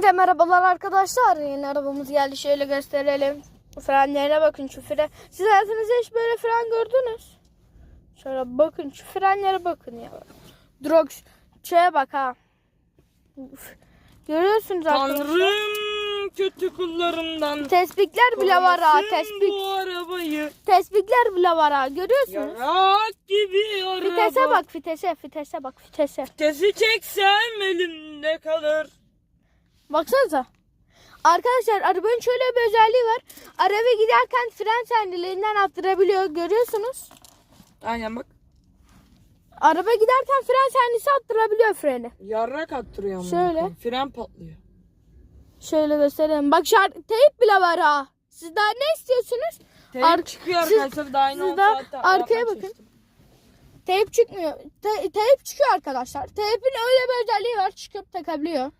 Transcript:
Hepinize merhabalar arkadaşlar. Yeni arabamız geldi. Şöyle gösterelim. Frenlerine bakın şu fren. Siz hayatınızda hiç böyle fren gördünüz? Şöyle bakın şu frenlere bakın ya. Drog şeye bak ha. Uf. Görüyorsunuz arkadaşlar. Tanrım kötü kullarımdan. Tespitler bile var ha. Tespit, Bu arabayı tespitler bile var ha. Görüyorsunuz. yarak gibi araba. Vitese bak vitese. Vitese bak vitese. Vitesi çeksem elimde kalır. Baksanıza. Arkadaşlar arabanın şöyle bir özelliği var. Araba giderken fren sendeliğinden attırabiliyor. Görüyorsunuz. Aynen bak. Araba giderken fren sendisi attırabiliyor freni. Yarrak attırıyor ama. Şöyle. Fren patlıyor. Şöyle göstereyim. Bak şart teyp bile var ha. Siz daha ne istiyorsunuz? Teyp Ar- çıkıyor siz- arkadaşlar. Daha aynı siz daha arkaya bakın. çalıştım. Teyp çıkmıyor. Te- teyp çıkıyor arkadaşlar. Teypin öyle bir özelliği var. Çıkıp takabiliyor.